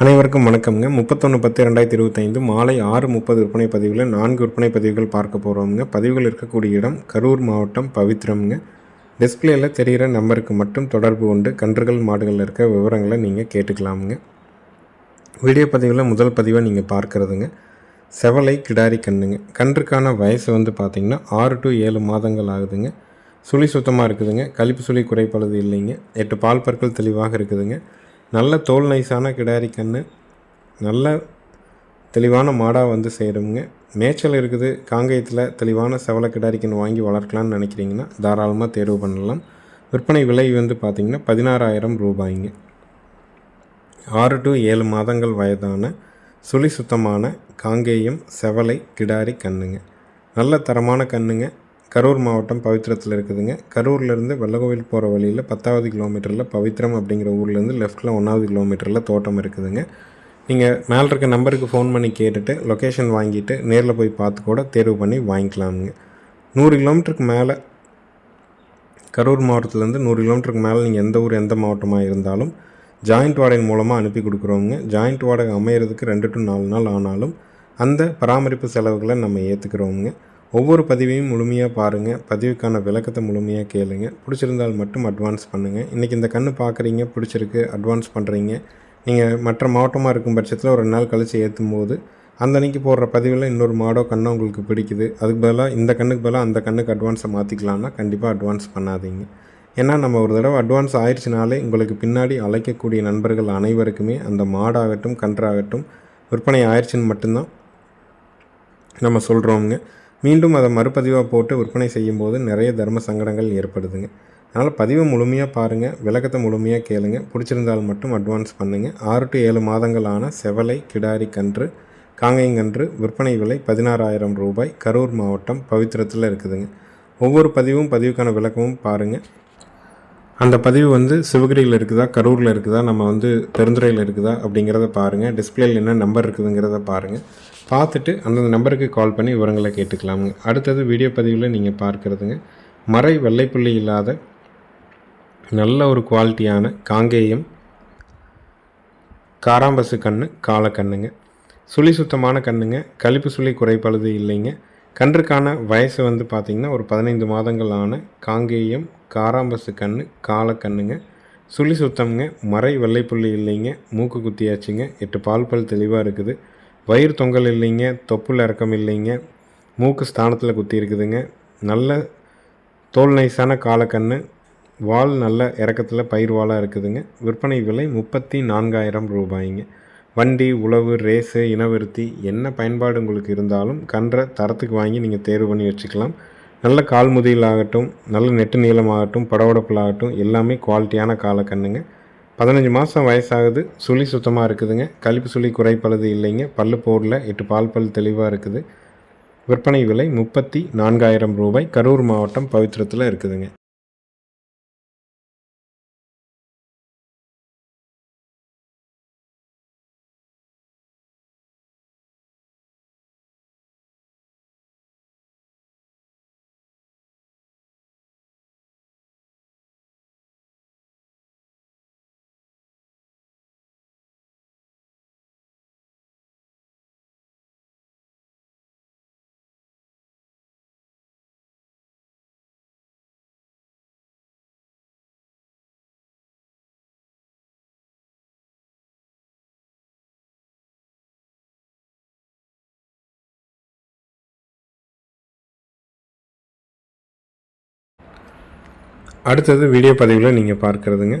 அனைவருக்கும் வணக்கம்ங்க. முப்பத்தொன்று பத்து ரெண்டாயிரத்தி இருபத்தைந்து மாலை ஆறு முப்பது விற்பனை பதிவில் நான்கு விற்பனை பதிவுகள் பார்க்க போகிறோம்ங்க பதிவுகள் இருக்கக்கூடிய இடம் கரூர் மாவட்டம் பவித்ரம்ங்க. டிஸ்பிளேயில் தெரிகிற நம்பருக்கு மட்டும் தொடர்பு கொண்டு கன்றுகள் மாடுகளில் இருக்க விவரங்களை நீங்கள் கேட்டுக்கலாமுங்க. வீடியோ பதிவில் முதல் பதிவாக நீங்கள் பார்க்குறதுங்க. செவலை கிடாரி கண்ணுங்க. கன்றுக்கான வயசு வந்து பார்த்திங்கன்னா ஆறு டு ஏழு மாதங்கள் ஆகுதுங்க. சுழி சுத்தமாக இருக்குதுங்க. கழிப்பு சுழி குறைப்பளது இல்லைங்க. எட்டு பால் பற்கள் தெளிவாக இருக்குதுங்க. நல்ல தோல் நைஸான கிடாரி கன்று நல்ல தெளிவான மாடாக வந்து சேருங்க மேய்ச்சல் இருக்குது காங்கேயத்தில் தெளிவான செவலை கிடாரி வாங்கி வளர்க்கலாம்னு நினைக்கிறீங்கன்னா தாராளமாக தேர்வு பண்ணலாம். விற்பனை விலை வந்து பார்த்திங்கன்னா பதினாறாயிரம் ரூபாய்ங்க. ஆறு டு ஏழு மாதங்கள் வயதான சுழி சுத்தமான காங்கேயம் செவலை கிடாரி கண்ணுங்க. நல்ல தரமான கண்ணுங்க. கரூர் மாவட்டம் பவித்திரத்தில் இருக்குதுங்க. கரூர்லேருந்து வெள்ளகோவில் போகிற வழியில் பத்தாவது கிலோமீட்டரில் பவித்ரம் அப்படிங்கிற ஊர்லேருந்து லெஃப்ட்டில் ஒன்றாவது கிலோமீட்டரில் தோட்டம் இருக்குதுங்க. நீங்கள் மேலே இருக்க நம்பருக்கு ஃபோன் பண்ணி கேட்டுட்டு லொக்கேஷன் வாங்கிட்டு நேரில் போய் பார்த்து கூட தேர்வு பண்ணி வாங்கிக்கலாமுங்க. நூறு கிலோமீட்டருக்கு மேலே கரூர் மாவட்டத்துலேருந்து நூறு கிலோமீட்டருக்கு மேலே நீங்கள் எந்த ஊர் எந்த மாவட்டமாக இருந்தாலும் ஜாயிண்ட் வாடகை மூலமாக அனுப்பி கொடுக்குறோங்க ஜாயிண்ட் வாடகை அமையிறதுக்கு ரெண்டு டு நாலு நாள் ஆனாலும் அந்த பராமரிப்பு செலவுகளை நம்ம ஏற்றுக்கிறோங்க ஒவ்வொரு பதிவையும் முழுமையாக பாருங்கள் பதிவுக்கான விளக்கத்தை முழுமையாக கேளுங்க. பிடிச்சிருந்தால் மட்டும் அட்வான்ஸ் பண்ணுங்கள் இன்றைக்கி இந்த கண்ணு பார்க்குறீங்க பிடிச்சிருக்கு அட்வான்ஸ் பண்ணுறீங்க நீங்கள் மற்ற மாவட்டமாக இருக்கும் பட்சத்தில் ஒரு நாள் கழித்து ஏற்றும் போது அந்த அன்றைக்கி போடுற பதிவில் இன்னொரு மாடோ கண்ணோ உங்களுக்கு பிடிக்குது. அதுக்கு பதிலாக இந்த கண்ணுக்கு பதிலாக அந்த கண்ணுக்கு அட்வான்ஸை மாற்றிக்கலாம்னா கண்டிப்பாக அட்வான்ஸ் பண்ணாதீங்க. ஏன்னா நம்ம ஒரு தடவை அட்வான்ஸ் ஆயிடுச்சுனாலே உங்களுக்கு பின்னாடி அழைக்கக்கூடிய நண்பர்கள் அனைவருக்குமே அந்த மாடாகட்டும் கன்றாகட்டும் விற்பனை ஆயிடுச்சுன்னு மட்டும்தான் நம்ம சொல்கிறோங்க மீண்டும் அதை மறுபதிவாக போட்டு விற்பனை செய்யும்போது நிறைய தர்ம சங்கடங்கள் ஏற்படுதுங்க. அதனால் பதிவை முழுமையாக பாருங்கள் விளக்கத்தை முழுமையாக கேளுங்க. பிடிச்சிருந்தால் மட்டும் அட்வான்ஸ் பண்ணுங்கள் ஆறு டு ஏழு மாதங்களான செவலை கிடாரி கன்று காங்கையங்கன்று விற்பனை விலை பதினாறாயிரம் ரூபாய் கரூர் மாவட்டம் பவித்திரத்தில் இருக்குதுங்க. ஒவ்வொரு பதிவும் பதிவுக்கான விளக்கமும் பாருங்கள் அந்த பதிவு வந்து சிவகிரியில் இருக்குதா கரூரில் இருக்குதா நம்ம வந்து பெருந்துறையில் இருக்குதா அப்படிங்கிறத பாருங்கள் டிஸ்பிளேயில் என்ன நம்பர் இருக்குதுங்கிறத பாருங்கள் பார்த்துட்டு அந்தந்த நம்பருக்கு கால் பண்ணி விவரங்களை கேட்டுக்கலாமுங்க. அடுத்தது வீடியோ பதிவில் நீங்கள் பார்க்குறதுங்க. மறை வெள்ளைப்புள்ளி இல்லாத நல்ல ஒரு குவாலிட்டியான காங்கேயம் காராம்பசு கண்ணு காலக்கண்ணுங்க சுழி சுத்தமான கண்ணுங்க. கழிப்பு சுழி குறைப்பழுது இல்லைங்க. கன்றுக்கான வயசு வந்து பார்த்திங்கன்னா ஒரு பதினைந்து மாதங்கள் ஆன காங்கேயம் காராம்பசு கண்ணு காலக்கண்ணுங்க சுழி சுத்தம்ங்க. மறை வெள்ளைப்புள்ளி இல்லைங்க. மூக்கு குத்தியாச்சுங்க. எட்டு பால் பல் தெளிவாக இருக்குது. வயிறு தொங்கல் இல்லைங்க தொப்புள் இறக்கம் இல்லைங்க மூக்கு ஸ்தானத்தில் குத்தி இருக்குதுங்க. நல்ல தோல் நைஸான காலக்கண்ணு வால் நல்ல இறக்கத்தில் பயிர் வாலாக இருக்குதுங்க. விற்பனை விலை முப்பத்தி நான்காயிரம் ரூபாய்ங்க. வண்டி உழவு ரேஸு இனவிருத்தி என்ன பயன்பாடு உங்களுக்கு இருந்தாலும் கன்ற தரத்துக்கு வாங்கி நீங்கள் தேர்வு பண்ணி வச்சுக்கலாம். நல்ல கால் முதியலாகட்டும் நல்ல நெட்டு நீளமாகட்டும் படவடப்பிலாகட்டும் எல்லாமே குவாலிட்டியான காலக்கண்ணுங்க. பதினஞ்சு மாதம் வயசாகுது சுழி சுத்தமாக இருக்குதுங்க. கழிப்பு சுழி குறைப்பழுது இல்லைங்க. பல்லு போரில் எட்டு பால் பல் தெளிவாக இருக்குது. விற்பனை விலை முப்பத்தி நான்காயிரம் ரூபாய். கரூர் மாவட்டம் பவித்திரத்தில் இருக்குதுங்க. அடுத்தது வீடியோ பதிவில் நீங்கள் பார்க்குறதுங்க.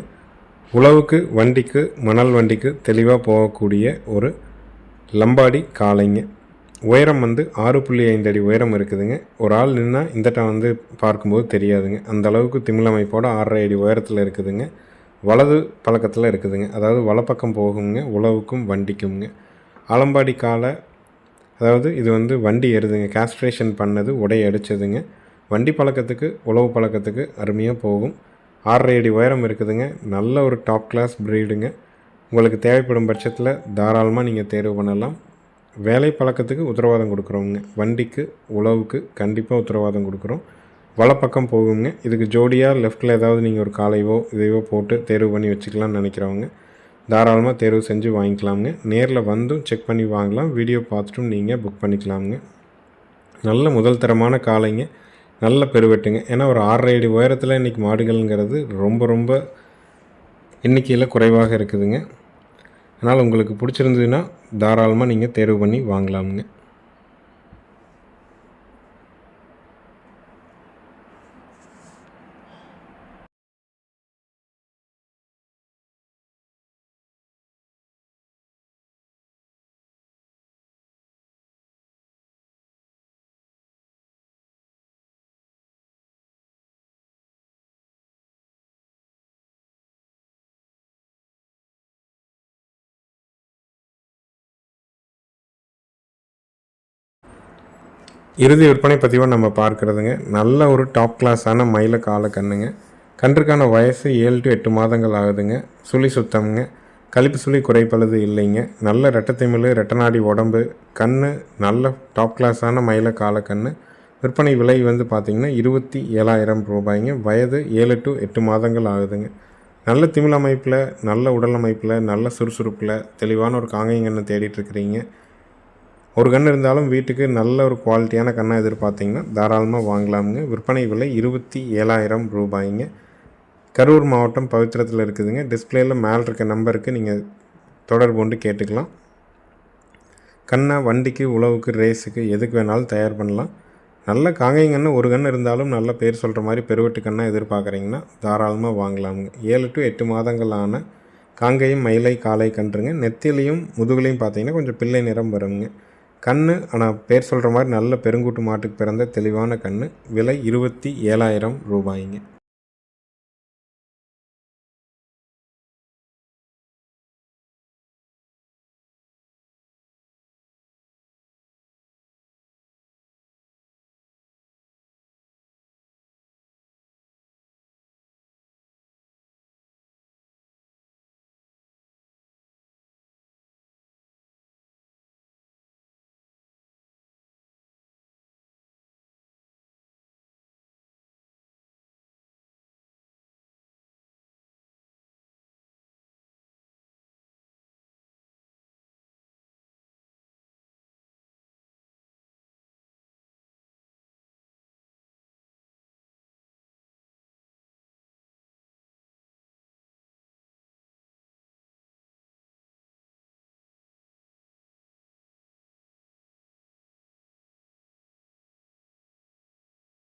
உழவுக்கு வண்டிக்கு மணல் வண்டிக்கு தெளிவாக போகக்கூடிய ஒரு லம்பாடி காளைங்க. உயரம் வந்து ஆறு புள்ளி ஐந்து அடி உயரம் இருக்குதுங்க. ஒரு ஆள் நின்னால் இந்த வந்து பார்க்கும்போது தெரியாதுங்க. அந்த அளவுக்கு திமிழமைப்போடு ஆறரை அடி உயரத்தில் இருக்குதுங்க. வலது பழக்கத்தில் இருக்குதுங்க. அதாவது வலப்பக்கம் போகுங்க உழவுக்கும் வண்டிக்குங்க. ஆலம்பாடி காலை அதாவது இது வந்து வண்டி எருதுங்க காஸ்ட்ரேஷன் பண்ணது உடை அடித்ததுங்க வண்டி பழக்கத்துக்கு உழவு பழக்கத்துக்கு அருமையாக போகும். ஆறரை அடி உயரம் இருக்குதுங்க. நல்ல ஒரு டாப் கிளாஸ் ப்ரீடுங்க உங்களுக்கு தேவைப்படும் பட்சத்தில் தாராளமாக நீங்கள் தேர்வு பண்ணலாம். வேலை பழக்கத்துக்கு உத்தரவாதம் கொடுக்குறோங்க வண்டிக்கு உழவுக்கு கண்டிப்பாக உத்தரவாதம் கொடுக்குறோம். வலப்பக்கம் போகுங்க. இதுக்கு ஜோடியாக லெஃப்ட்டில் ஏதாவது நீங்கள் ஒரு காலையோ இதையோ போட்டு தேர்வு பண்ணி வச்சுக்கலாம்னு நினைக்கிறவங்க தாராளமாக தேர்வு செஞ்சு வாங்கிக்கலாமுங்க. நேரில் வந்தும் செக் பண்ணி வாங்கலாம். வீடியோ பார்த்துட்டும் நீங்கள் புக் பண்ணிக்கலாமுங்க. நல்ல முதல் தரமான காலைங்க நல்ல பெருவெட்டுங்க. ஏன்னா ஒரு ஆறரை அடி உயரத்தில் இன்றைக்கி மாடுகள்ங்கிறது ரொம்ப ரொம்ப எண்ணிக்கையில் குறைவாக இருக்குதுங்க. அதனால் உங்களுக்கு பிடிச்சிருந்ததுன்னா தாராளமாக நீங்கள் தேர்வு பண்ணி வாங்கலாமுங்க. இறுதி விற்பனை பதிவாக நம்ம பார்க்குறதுங்க. நல்ல ஒரு டாப் கிளாஸான மயில கால கண்ணுங்க. கன்றுக்கான வயசு ஏழு டு எட்டு மாதங்கள் ஆகுதுங்க. சுழி சுத்தம்ங்க. கழிப்பு சுழி குறைப்பழுது இல்லைங்க. நல்ல ரெட்டத்திமிழ் ரெட்டநாடி உடம்பு கண் நல்ல டாப் கிளாஸான மயில கால கண் விற்பனை விலை வந்து பார்த்திங்கன்னா இருபத்தி ஏழாயிரம் ரூபாய்ங்க. வயது ஏழு டு எட்டு மாதங்கள் ஆகுதுங்க. நல்ல திமிழ் அமைப்பில் நல்ல உடல் அமைப்பில் நல்ல சுறுசுறுப்பில் தெளிவான ஒரு காங்கைங்கன்னு தேடிட்டு இருக்கிறீங்க. ஒரு கன்று இருந்தாலும் வீட்டுக்கு நல்ல ஒரு குவாலிட்டியான கண்ணாக எதிர்பார்த்தீங்கன்னா தாராளமாக வாங்கலாமுங்க. விற்பனை விலை இருபத்தி ஏழாயிரம் ரூபாய்ங்க. கரூர் மாவட்டம் பவித்திரத்தில் இருக்குதுங்க. டிஸ்பிளேயில் மேலே இருக்க நம்பருக்கு நீங்கள் தொடர்பு கொண்டு கேட்டுக்கலாம். கண்ணை வண்டிக்கு உழவுக்கு ரேஸுக்கு எதுக்கு வேணாலும் தயார் பண்ணலாம். நல்ல காங்கைங்கன்னு ஒரு கன்று இருந்தாலும் நல்ல பேர் சொல்கிற மாதிரி பெருவெட்டு கண்ணை எதிர்பார்க்குறீங்கன்னா தாராளமாக வாங்கலாமுங்க. ஏழு டு எட்டு மாதங்களான காங்கையும் மயிலை காலை கன்றுங்க. நெத்திலையும் முதுகுலையும் பார்த்தீங்கன்னா கொஞ்சம் பிள்ளை நிறம் வருங்க. கண் ஆனால் பேர் சொல்கிற மாதிரி நல்ல பெருங்கூட்டு மாட்டுக்கு பிறந்த தெளிவான கண் விலை இருபத்தி ஏழாயிரம் ரூபாய்ங்க.